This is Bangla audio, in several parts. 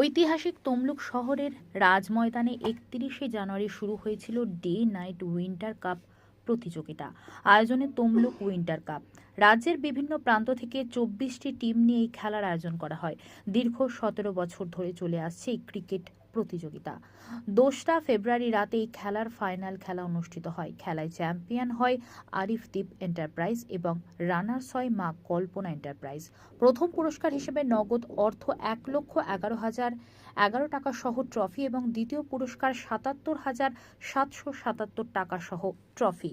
ঐতিহাসিক তমলুক শহরের রাজময়দানে একত্রিশে জানুয়ারি শুরু হয়েছিল ডে নাইট উইন্টার কাপ প্রতিযোগিতা। আয়োজনে তমলুক উইন্টার কাপ। রাজ্যের বিভিন্ন প্রান্ত থেকে চব্বিশটি টিম নিয়ে এই খেলার আয়োজন করা হয়। দীর্ঘ সতেরো বছর ধরে চলে আসছে এই ক্রিকেট প্রতিযোগিতা। দোসরা ফেব্রুয়ারি রাতে এই খেলার ফাইনাল খেলা অনুষ্ঠিত হয়। খেলায় চ্যাম্পিয়ন হয় আরিফ দ্বীপ এন্টারপ্রাইজ এবং রানার্স হয় মা কল্পনা এন্টারপ্রাইজ। প্রথম পুরস্কার হিসেবে নগদ অর্থ এক লক্ষ এগারো হাজার এগারো টাকা সহ ট্রফি এবং দ্বিতীয় পুরস্কার সাতাত্তর হাজার সাতশো সাতাত্তর টাকা সহ ট্রফি।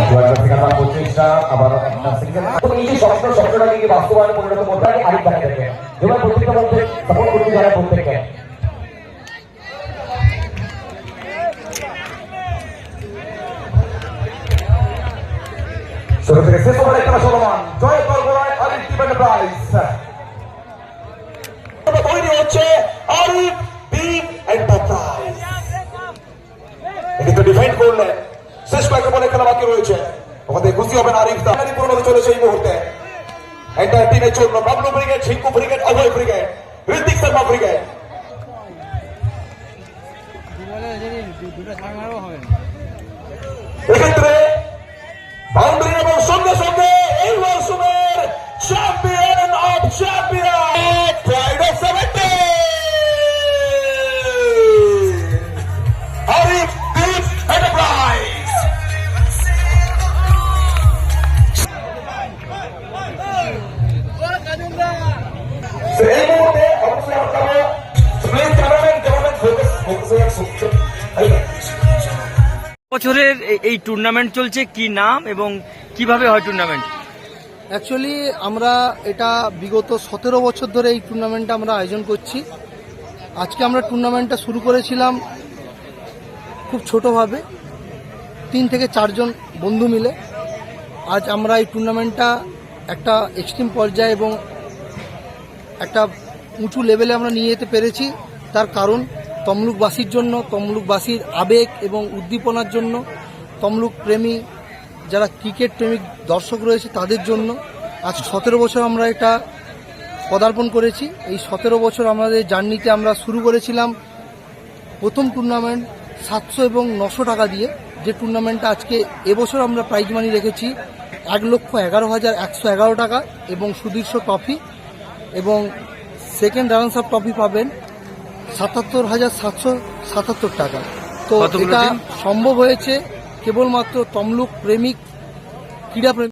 সবাই থেকে আমার প্রচেষ্টা আবার একটা সিঙ্গেল এই যে স্বপ্ন স্বপ্নটাকে কি বাস্তবায়নে পরিণত করতে হয় আরেক দেখা থেকে এবার প্রত্যেকটা মধ্যে সাপোর্ট করতে যারা প্রত্যেককে শুরু থেকে শেষ ওভারে খেলা চলমান জয় করবরায় আরিফ টিমের প্রাইজ তৈরি হচ্ছে আরিফ দ্বীপ এন্টারপ্রাইজ কিন্তু করলেন শেষ কয়েকটা বলে খেলা বাকি রয়েছে। আমাদের খুশি হবেন আরিফ তাহারি পূর্ণ চলেছে এই মুহূর্তে। একটা টিমের জন্য Bablu brigade Jhinku brigade Abhay brigade Ritik Sharma brigade দুটো বছরের এই- টুর্নামেন্ট চলছে, কি নাম এবং কীভাবে হয় টুর্নামেন্ট অ্যাকচুয়ালি আমরা এটা বিগত সতেরো বছর ধরে এই টুর্নামেন্টটা আমরা আয়োজন করছি। আজকে আমরা টুর্নামেন্টটা শুরু করেছিলাম খুব ছোটোভাবে, তিন থেকে চারজন বন্ধু মিলে। আজ আমরা এই টুর্নামেন্টটা একটা এক্সট্রিম পর্যায়ে এবং একটা উঁচু লেভেলে আমরা নিয়ে যেতে পেরেছি। তার কারণ তমলুকবাসীর জন্য, তমলুকবাসীর আবেগ এবং উদ্দীপনার জন্য, তমলুক প্রেমী যারা ক্রিকেট প্রেমিক দর্শক রয়েছে তাদের জন্য আজ সতেরো বছর আমরা এটা পদার্পণ করেছি। এই সতেরো বছর আমাদের জার্নিতে আমরা শুরু করেছিলাম প্রথম টুর্নামেন্ট সাতশো এবং নশো টাকা দিয়ে। যে টুর্নামেন্টটা আজকে এবছর আমরা প্রাইজ মানি রেখেছি এক লক্ষ এগারো হাজার একশো এগারো টাকা এবং সুদীর্ঘ ট্রফি এবং সেকেন্ড রানার্স আপ ট্রফি পাবেন সাতাত্তর হাজার সাতশো সাতাত্তর টাকা। তো এটা সম্ভব হয়েছে কেবলমাত্র তমলুক প্রেমিক ক্রীড়া প্রেমিক